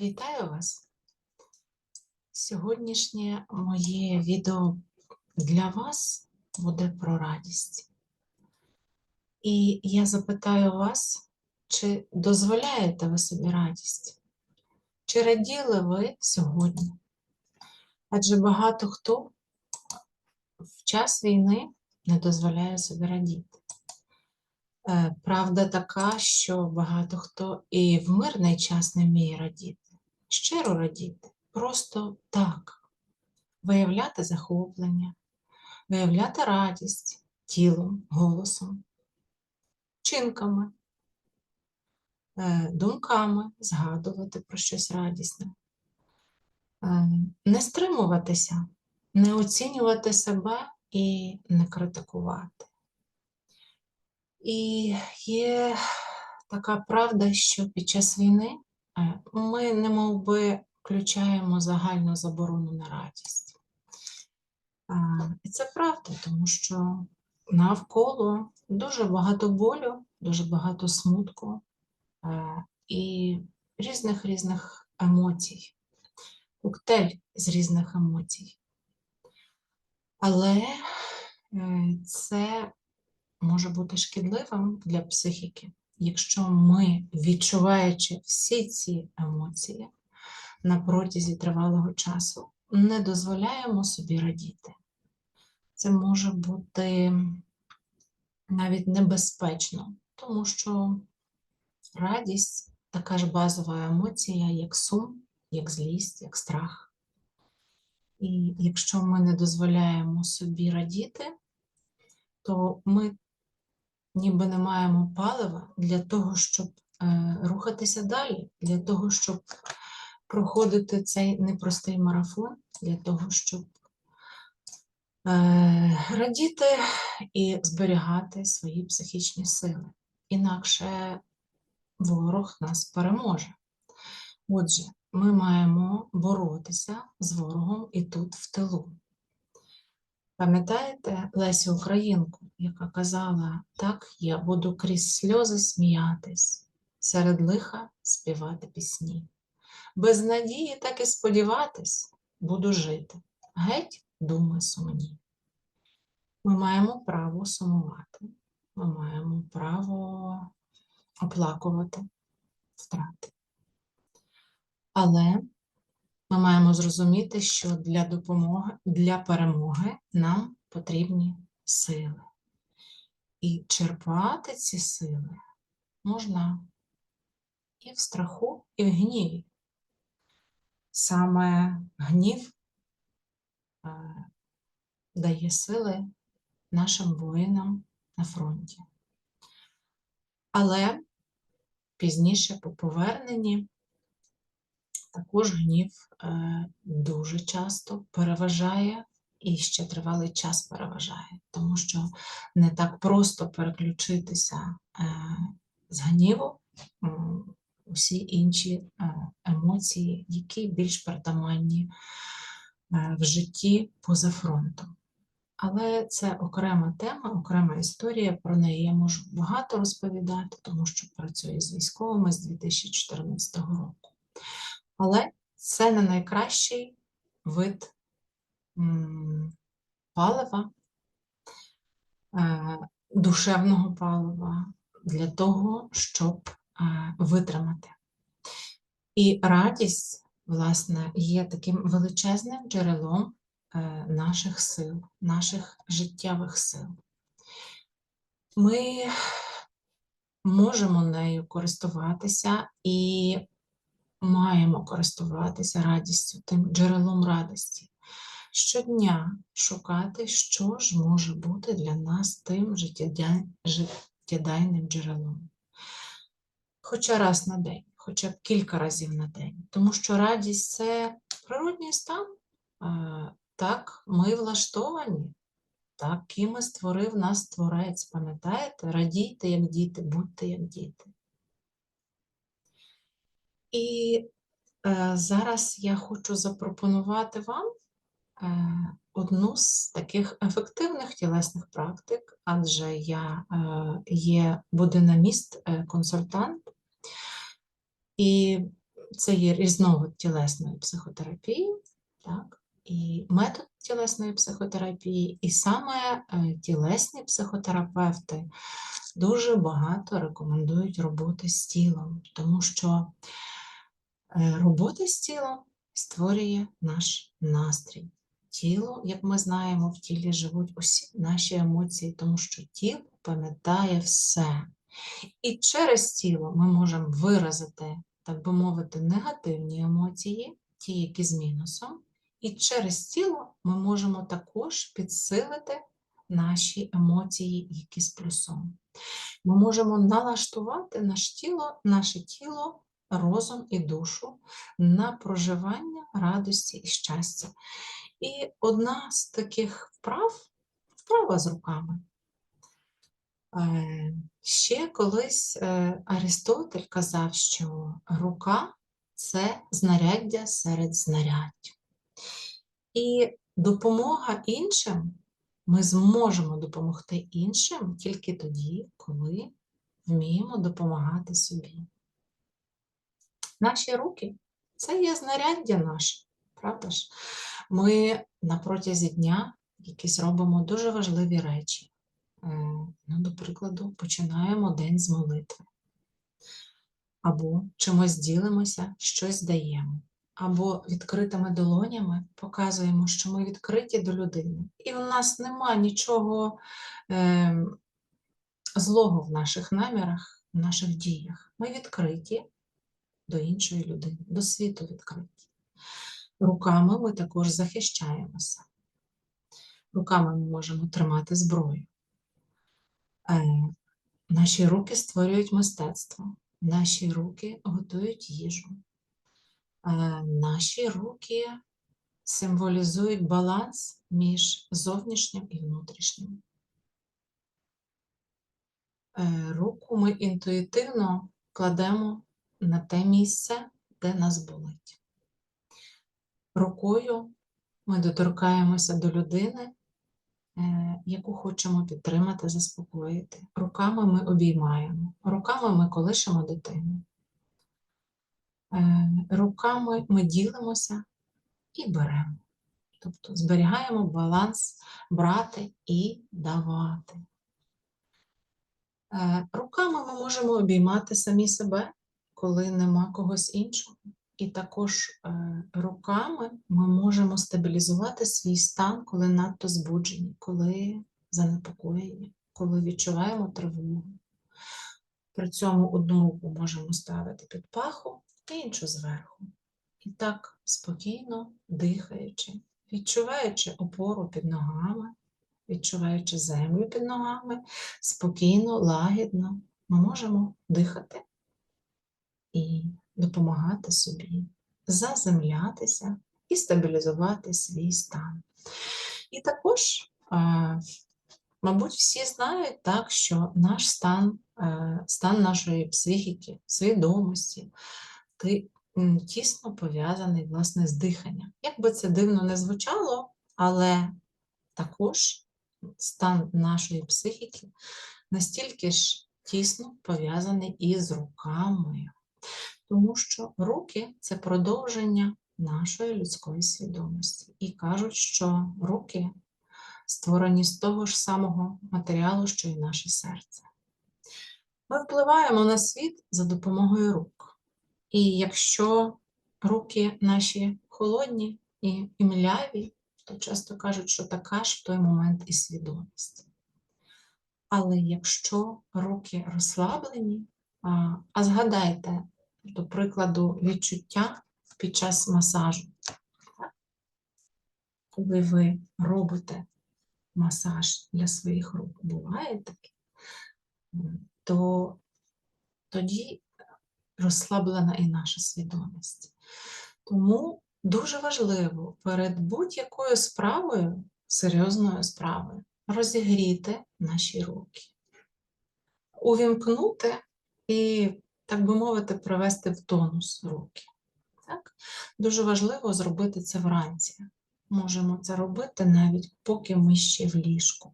Вітаю вас! Сьогоднішнє моє відео для вас буде про радість. І я запитаю вас, чи дозволяєте ви собі радість? Чи раділи ви сьогодні? Адже багато хто в час війни не дозволяє собі радіти. Е, Правда така, що багато хто і в мирний час не вміє радіти, щиро радіти, просто так, виявляти захоплення, виявляти радість тілом, голосом, вчинками, е, думками, згадувати про щось радісне, Е, не стримуватися, не оцінювати себе і не критикувати. І є така правда, що під час війни е, ми немов би включаємо загальну заборону на радість. І це правда, тому що навколо дуже багато болю, дуже багато смутку е, і різних різних емоцій, коктейль з різних емоцій. Але е, це може бути шкідливим для психіки, якщо ми, відчуваючи всі ці емоції на протязі тривалого часу, не дозволяємо собі радіти. Це може бути навіть небезпечно, тому що радість така ж базова емоція, як сум, як злість, як страх. І якщо ми не дозволяємо собі радіти, то ми ніби не маємо палива для того, щоб е, рухатися далі, для того, щоб проходити цей непростий марафон, для того, щоб е, радіти і зберігати свої психічні сили. Інакше ворог нас переможе. Отже, ми маємо боротися з ворогом і тут в тилу. Пам'ятаєте Лесю Українку, яка казала, так, я буду крізь сльози сміятись, серед лиха співати пісні. Без надії так і сподіватись, буду жити. Геть думи сумні. Ми маємо право сумувати, ми маємо право оплакувати втрати. Але ми маємо зрозуміти, що для допомоги, для перемоги нам потрібні сили. І черпати ці сили можна і в страху, і в гніві. Саме гнів е, дає сили нашим воїнам на фронті. Але пізніше по поверненні також гнів е, дуже часто переважає і ще тривалий час переважає, тому що не так просто переключитися е, з гніву усі інші е, емоції, які більш притаманні в житті поза фронтом. Але це окрема тема, окрема історія. Про неї я можу багато розповідати, тому що працюю з військовими з 2014 року. Але це не найкращий вид палива, е, душевного палива для того, щоб е, витримати. І радість, власне, є таким величезним джерелом е, наших сил, наших життєвих сил. Ми можемо нею користуватися і маємо користуватися радістю, тим джерелом радості. Щодня шукати, що ж може бути для нас тим життєдайним джерелом. Хоча раз на день, хоча б кілька разів на день. Тому що радість це природній стан. Так, ми влаштовані. Такими створив нас Творець. Пам'ятаєте? Радійте, як діти, будьте як діти. І е, зараз я хочу запропонувати вам е, одну з таких ефективних тілесних практик, адже я е, є будинаміст, е, консультант, і це є різновид тілесної психотерапії, так, і метод тілесної психотерапії, і саме е, тілесні психотерапевти дуже багато рекомендують роботи з тілом, тому що робота з тілом створює наш настрій. Тіло, як ми знаємо, в тілі живуть усі наші емоції, тому що тіло пам'ятає все. І через тіло ми можемо виразити, так би мовити, негативні емоції, ті, які з мінусом, і через тіло ми можемо також підсилити наші емоції, які з плюсом. Ми можемо налаштувати наше тіло, наше тіло, розум і душу на проживання радості і щастя. І одна з таких вправ вправа з руками. Е, Ще колись е, Аристотель казав, що рука це знаряддя серед знарядь. І допомога іншим ми зможемо допомогти іншим тільки тоді, коли вміємо допомагати собі. Наші руки це є знаряддя наше, правда ж? Ми на протязі дня якісь робимо дуже важливі речі. Е, ну, До прикладу, починаємо день з молитви. Або чимось ділимося, щось даємо. Або відкритими долонями показуємо, що ми відкриті до людини. І в нас нема нічого е, злого в наших намірах, в наших діях. Ми відкриті до іншої людини, до світу відкриті. Руками ми також захищаємося. Руками ми можемо тримати зброю. Е, наші руки створюють мистецтво, наші руки готують їжу, е, наші руки символізують баланс між зовнішнім і внутрішнім. Е, руку ми інтуїтивно кладемо на те місце, де нас болить. Рукою ми доторкаємося до людини, Е, яку хочемо підтримати, заспокоїти. Руками ми обіймаємо, руками ми колишемо дитину. Е, руками ми ділимося і беремо. Тобто зберігаємо баланс брати і давати. Е, руками ми можемо обіймати самі себе, коли нема когось іншого. І також е, руками ми можемо стабілізувати свій стан, коли надто збуджені, коли занепокоєні, коли відчуваємо тривогу. При цьому одну руку можемо ставити під паху, іншу зверху. І так спокійно дихаючи, відчуваючи опору під ногами, відчуваючи землю під ногами, спокійно, лагідно ми можемо дихати. І допомагати собі, заземлятися і стабілізувати свій стан. І також, мабуть, всі знають так, що наш стан, е, стан нашої психіки, свідомості, тісно пов'язаний власне з диханням. Як би це дивно не звучало, але також стан нашої психіки настільки ж тісно пов'язаний із руками тому що руки це продовження нашої людської свідомості. І кажуть, що руки створені з того ж самого матеріалу, що і наше серце. Ми впливаємо на світ за допомогою рук. І якщо руки наші холодні і мляві, то часто кажуть, що така ж в той момент і свідомість. Але якщо руки розслаблені, а, згадайте, до прикладу, відчуття під час масажу. Коли ви робите масаж для своїх рук, буває таке, то тоді розслаблена і наша свідомість. Тому дуже важливо перед будь-якою справою, серйозною справою, розігріти наші руки, увімкнути і так би мовити, привести в тонус руки. Так? Дуже важливо зробити це вранці. Можемо це робити навіть поки ми ще в ліжку.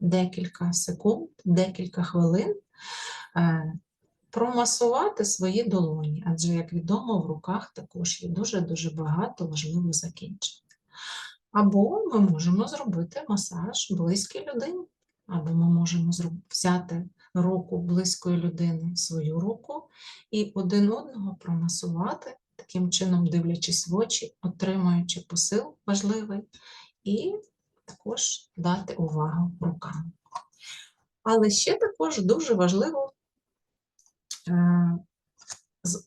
Декілька секунд, декілька хвилин. Е, промасувати свої долоні, адже, як відомо, в руках також є дуже-дуже багато важливих закінчень. Або ми можемо зробити масаж близькій людині, або ми можемо взяти руку близької людини свою руку і один одного промасувати, таким чином дивлячись в очі, отримуючи посил важливий, і також дати увагу рукам. Але ще також дуже важливо е,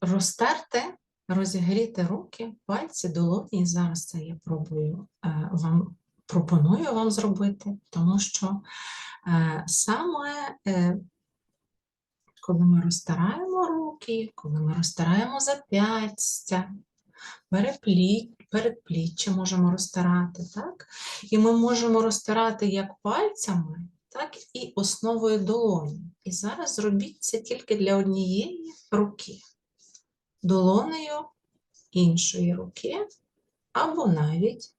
розтерти, розігріти руки, пальці, долоні. І зараз це я пробую е, вам пропоную вам зробити, тому що е, саме коли ми розтираємо руки, коли ми розтираємо зап'ястя, передпліччя можемо розтирати, так? І ми можемо розтирати як пальцями, так і основою долоні. І зараз зробіть це тільки для однієї руки, долонею іншої руки, або навіть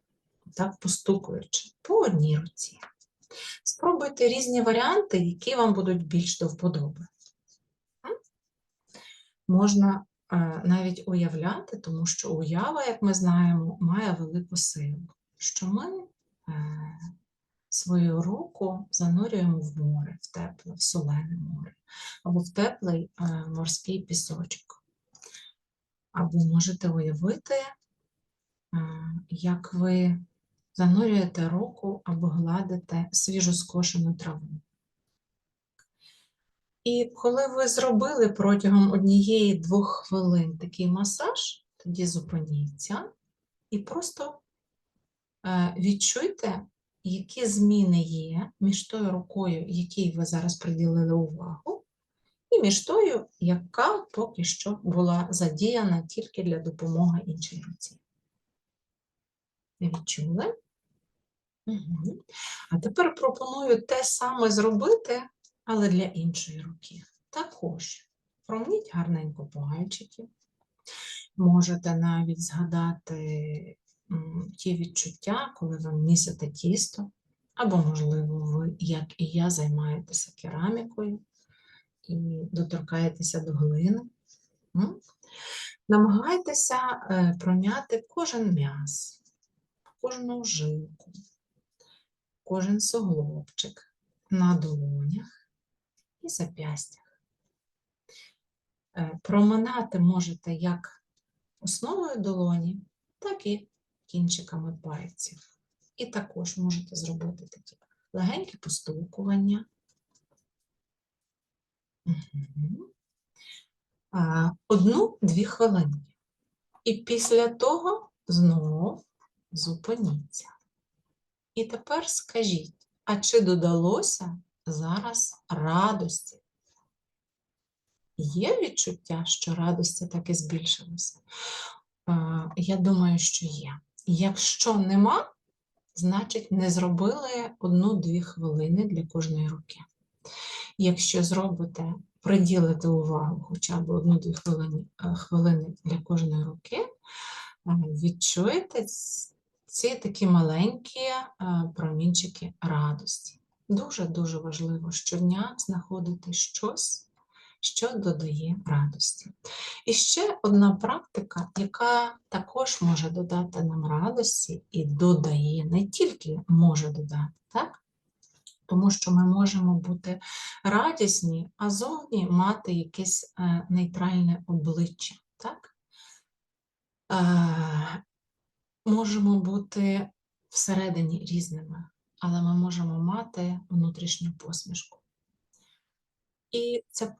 так постукуючи по одній руці. Спробуйте різні варіанти, які вам будуть більш до вподоби. Можна е, навіть уявляти, тому що уява, як ми знаємо, має велику силу, що ми е, свою руку занурюємо в море, в тепле, в солене море, або в теплий е, морський пісочок. Або можете уявити, як ви занурюєте руку або гладите свіжо скошену траву. І коли ви зробили протягом однієї-двох хвилин такий масаж, тоді зупиніться і просто е, відчуйте, які зміни є між тою рукою, якій ви зараз приділили увагу, і між тою, яка поки що була задіяна тільки для допомоги іншій руці. Відчули? Угу. А тепер пропоную те саме зробити, але для іншої руки. Також промніть гарненько пальчики. Можете навіть згадати ті відчуття, коли ви місите тісто, або, можливо, ви, як і я, займаєтеся керамікою і доторкаєтеся до глини. Намагайтеся е, пром'яти кожен м'яз, кожну жилку, кожен суглобчик на долонях і зап'ястях. Е, Проминати можете як основою долоні, так і кінчиками пальців. І також можете зробити такі легенькі постукування. Одну-дві хвилинки. І після того знову зупиніться. І тепер скажіть, а чи додалося зараз радості? Є відчуття, що радості таки збільшилося? Я думаю, що є. Якщо нема, значить не зробили одну-дві хвилини для кожної руки. Якщо зробите, приділите увагу хоча б одну-дві хвилини, е, хвилини для кожної руки, е, відчуєте ці такі маленькі е, промінчики радості. Дуже-дуже важливо щодня знаходити щось, що додає радості. І ще одна практика, яка також може додати нам радості і додає, не тільки може додати, так? Тому що ми можемо бути радісні, а зовні мати якесь е, нейтральне обличчя. Так? Е, можемо бути всередині різними, але ми можемо мати внутрішню посмішку. І ця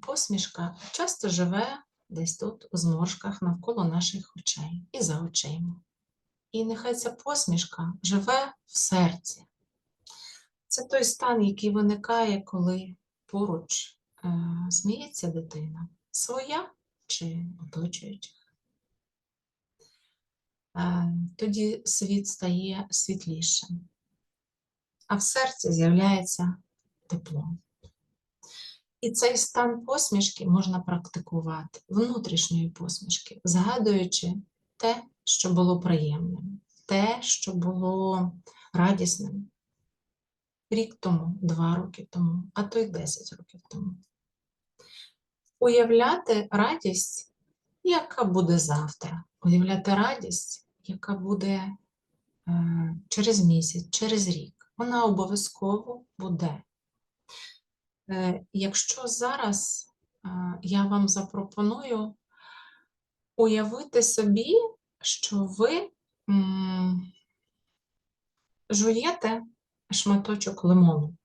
посмішка часто живе десь тут, у зморшках навколо наших очей і за очима. І нехай ця посмішка живе в серці. Це той стан, який виникає, коли поруч е, сміється дитина, своя чи оточуючих. Е, тоді світ стає світлішим, а в серці з'являється тепло. І цей стан посмішки можна практикувати, внутрішньої посмішки, згадуючи те, що було приємним, те, що було радісним рік тому, два роки тому, а то й 10 років тому. уявляти радість, яка буде завтра, уявляти радість, яка буде е, через місяць, через рік. Вона обов'язково буде. Е, Якщо зараз е, я вам запропоную уявити собі, що ви жуєте шматочок лимону.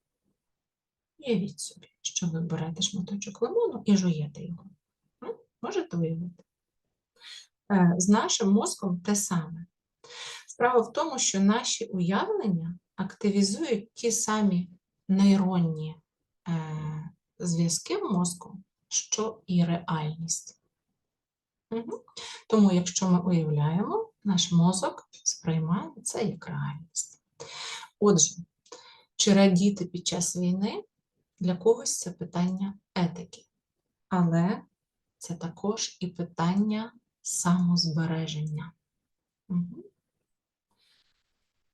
Уявіть собі, що ви берете шматочок лимону і жуєте його. Можете уявити? Е, З нашим мозком те саме. Справа в тому, що наші уявлення активізують ті самі нейронні е, зв'язки в мозку, що і реальність. Мгм. Тому, якщо ми уявляємо, наш мозок сприймає це як реальність. Отже, чи радіти під час війни для когось це питання етики, але це також і питання самозбереження. Мгм.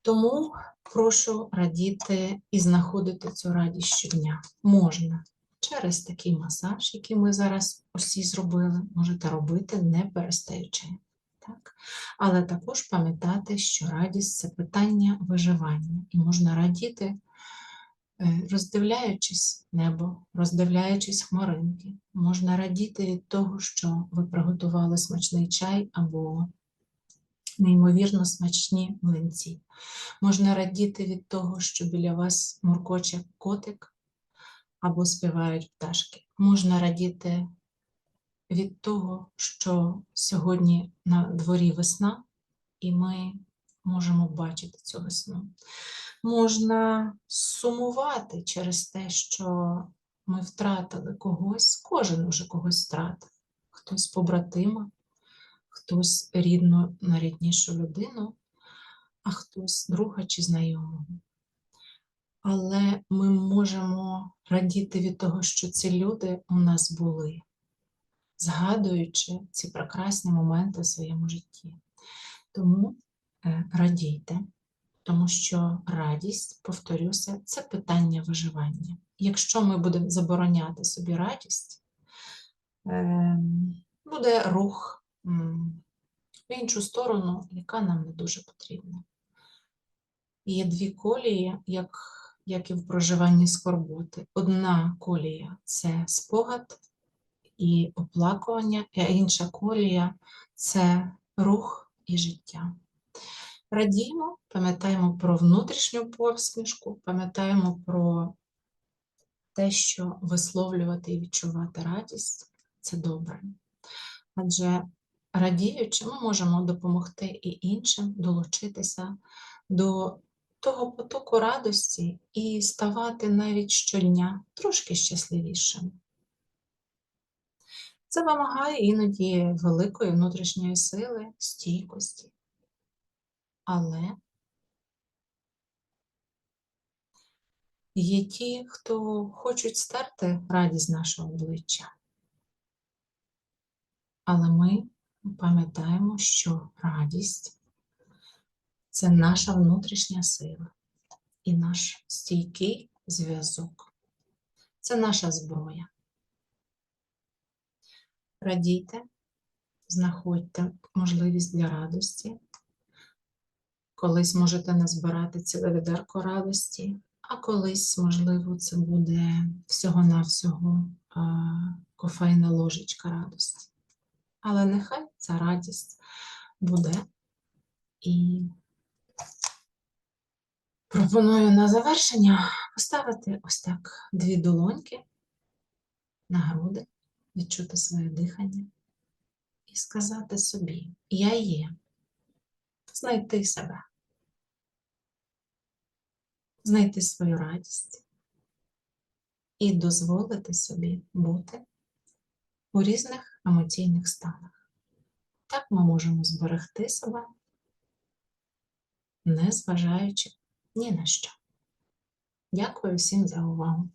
Тому прошу радіти і знаходити цю радість щодня. Можна через такий масаж, який ми зараз усі зробили, можете робити не перестаючи. Так? Але також пам'ятати, що радість це питання виживання, і можна радіти, е, роздивляючись небо, роздивляючись хмаринки. Можна радіти від того, що ви приготували смачний чай або неймовірно смачні млинці. Можна радіти від того, що біля вас муркоче котик або співають пташки. Можна радіти від того, що сьогодні на дворі весна, і ми можемо бачити цю весну. Можна сумувати через те, що ми втратили когось, кожен уже когось втратив, хтось побратима, хтось рідну, найріднішу людину, а хтось друга чи знайомого. Але ми можемо радіти від того, що ці люди у нас були, згадуючи ці прекрасні моменти в своєму житті. Тому е, радійте, тому що радість, повторюся, це питання виживання. Якщо ми будемо забороняти собі радість, е, буде рух в іншу сторону, яка нам не дуже потрібна. Є дві колії, як, як і в проживанні скорботи. Одна колія це спогад і оплакування, а інша колія це рух і життя. Радіємо, пам'ятаємо про внутрішню посмішку, пам'ятаємо про те, що висловлювати і відчувати радість це добре. Адже радіючи, ми можемо допомогти і іншим долучитися до того потоку радості і ставати навіть щодня трошки щасливішим. Це вимагає іноді великої внутрішньої сили, стійкості. Але є ті, хто хочуть стерти радість нашого обличчя. Але ми пам'ятаємо, що радість це наша внутрішня сила і наш стійкий зв'язок. Це наша зброя. Радійте, знаходьте можливість для радості. Колись можете назбирати ціле відерко радості, а колись, можливо, це буде всього-навсього кофейна ложечка радості. Але нехай ця радість буде. І пропоную на завершення поставити ось так дві долоньки на груди, відчути своє дихання і сказати собі: Я є, знайти себе, знайти свою радість і дозволити собі бути у різних емоційних станах. Так ми можемо зберегти себе, не зважаючи ні на що. Дякую всім за увагу.